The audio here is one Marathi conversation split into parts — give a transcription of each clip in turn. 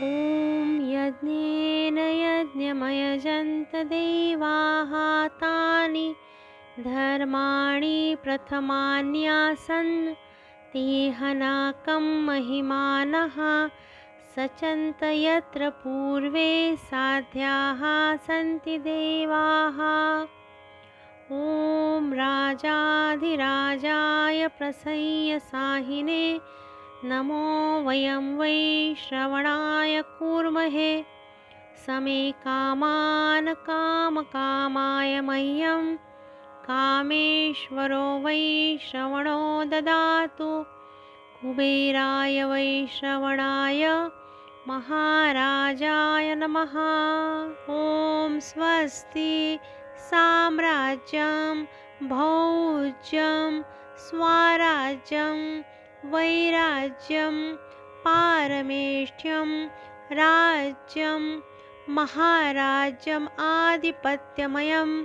यज्ञेन यज्ञमयजन्त देवाः तानि धर्माणि प्रथमान्यासन् ते हनाकं महिमानः सचन्त यत्र पूर्वे साध्याः सन्ति देवाः। ॐ राजाधिराजाय प्रसंयसाहिने नमो वयं वै श्रवणाय कूर्महे। समे कामान् कामकामाय मह्यं। कामेश्वरो वै श्रवणो ददातु। कुबेराय वै श्रवणाय महाराजाय नमः। ॐ स्वस्ति साम्राज्यं भौज्यं स्वाराज्यं। वैराज्यं पारमेष्ठ्यं राज्यं महाराज्यम् आधिपत्यमयं।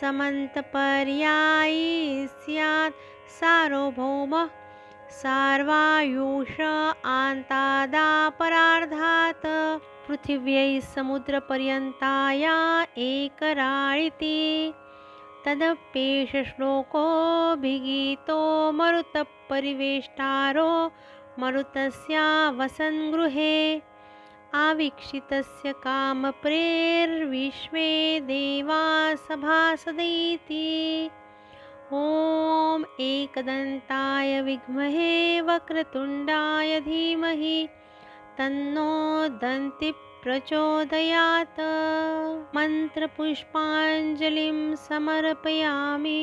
समन्तपर्यायी स्यात् सार्वभौमः सार्वायुष आन्तादापरार्धात्। पृथिव्यै समुद्रपर्यन्ताया एकराळिति। तदप्येष श्लोकोऽभिगीतो मरुतपरिवेष्टारो मरुतस्या वसन्गृहे आवीक्षितस्य कामप्रेर्विश्वे देवा सभासदैति ॐ एकदन्ताय विद्महे वक्रतुण्डाय धीमहि। तन्नो दन्ति प्रचोदयात्। मन्त्रपुष्पाञ्जलिं समर्पयामि